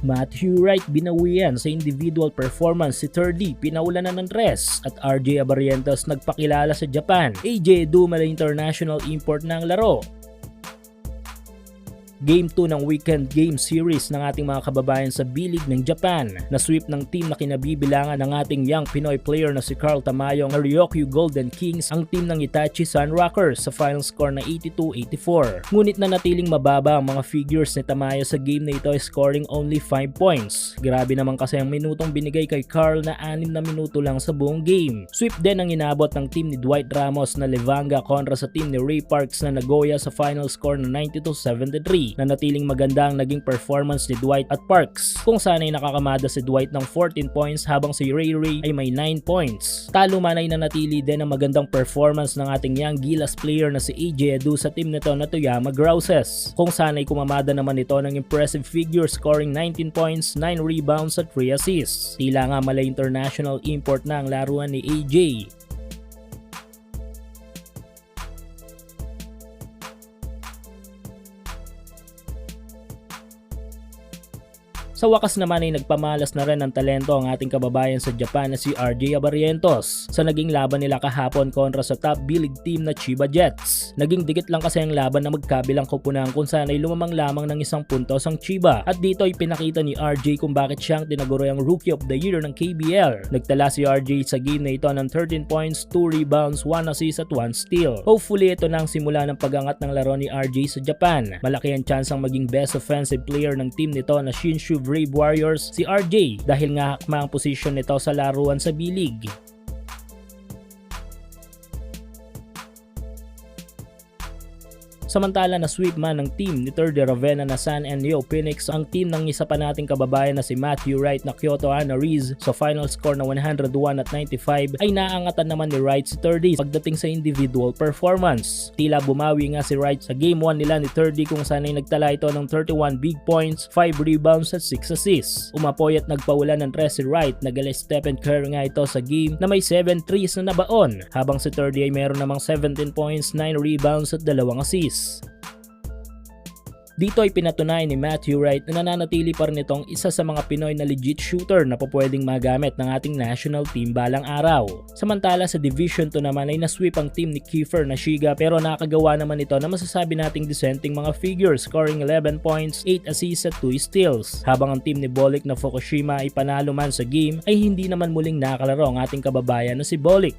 Matthew Wright binawian sa individual performance si 3D pinaulan na ng tres at RJ Abarrientos nagpakilala sa Japan. AJ Dumala International import ng laro. Game 2 ng weekend game series ng ating mga kababayan sa bilig ng Japan na sweep ng team na kinabibilangan ng ating young Pinoy player na si Carl Tamayo ng Ryokyu Golden Kings ang team ng Itachi Sun Rockers sa final score na 82-84. Ngunit na natiling mababa ang mga figures ni Tamayo sa game na ito scoring only 5 points. Grabe naman kasi ang minutong binigay kay Carl na 6 na minuto lang sa buong game. Sweep din ang inabot ng team ni Dwight Ramos na Levanga kontra sa team ni Ray Parks na Nagoya sa final score na 92-73 na natiling maganda ang naging performance ni Dwight at Parks kung saan ay nakakamada si Dwight ng 14 points habang si Ray Ray ay may 9 points. Talo man ay nanatili din ang magandang performance ng ating young Gilas player na si AJ Edu sa team nito na Toyama Grouses kung saan ay kumamada naman ito ng impressive figure scoring 19 points, 9 rebounds at 3 assists. Tila nga mala international import na ang laruan ni AJ. Sa wakas naman ay nagpamalas na rin ng talento ang ating kababayan sa Japan na si RJ Abarrientos sa naging laban nila kahapon kontra sa top B-League team na Chiba Jets. Naging dikit lang kasi ang laban na magkabilang kupunan kung saan ay lumamang lamang ng isang puntos ang Chiba at dito ay pinakita ni RJ kung bakit siyang tinaguro ang Rookie of the Year ng KBL. Nagtala si RJ sa game na ito ng 13 points, 2 rebounds, 1 assist at 1 steal. Hopefully ito na ang simula ng pagangat ng laro ni RJ sa Japan. Malaki ang chance ang maging best offensive player ng team nito na Shinshu Brave Warriors si RJ dahil nga hakma ang posisyon nito sa laruan sa B-League. Samantala na sweep man ng team ni Third Ravenna na San Enyo Phoenix ang team ng isa pa nating kababayan na si Matthew Wright na Kyoto Ana Reese sa final score na 101 at 95 ay naangatan naman ni Wright si 30 pagdating sa individual performance. Tila bumawi nga si Wright sa game 1 nila ni 30 kung saan ay nagtala ito ng 31 big points, 5 rebounds at 6 assists. Umapoy at nagpawala ng tres si Wright nagala Stephen Curry nga ito sa game na may 7 threes na nabaon habang si 30 ay meron namang 17 points, 9 rebounds at 2 assists. Dito ay pinatunayan ni Matthew Wright na nananatili pa rin itong isa sa mga Pinoy na legit shooter na pwedeng magamit ng ating national team balang araw. Samantala sa Division 2 naman ay nasweep ang team ni Kiefer na Shiga pero nakagawa naman ito na masasabi nating dissenting mga figures scoring 11 points, 8 assists at 2 steals. Habang ang team ni Bolik na Fukushima ay panalo man sa game ay hindi naman muling nakalaro ang ating kababayan na si Bolik.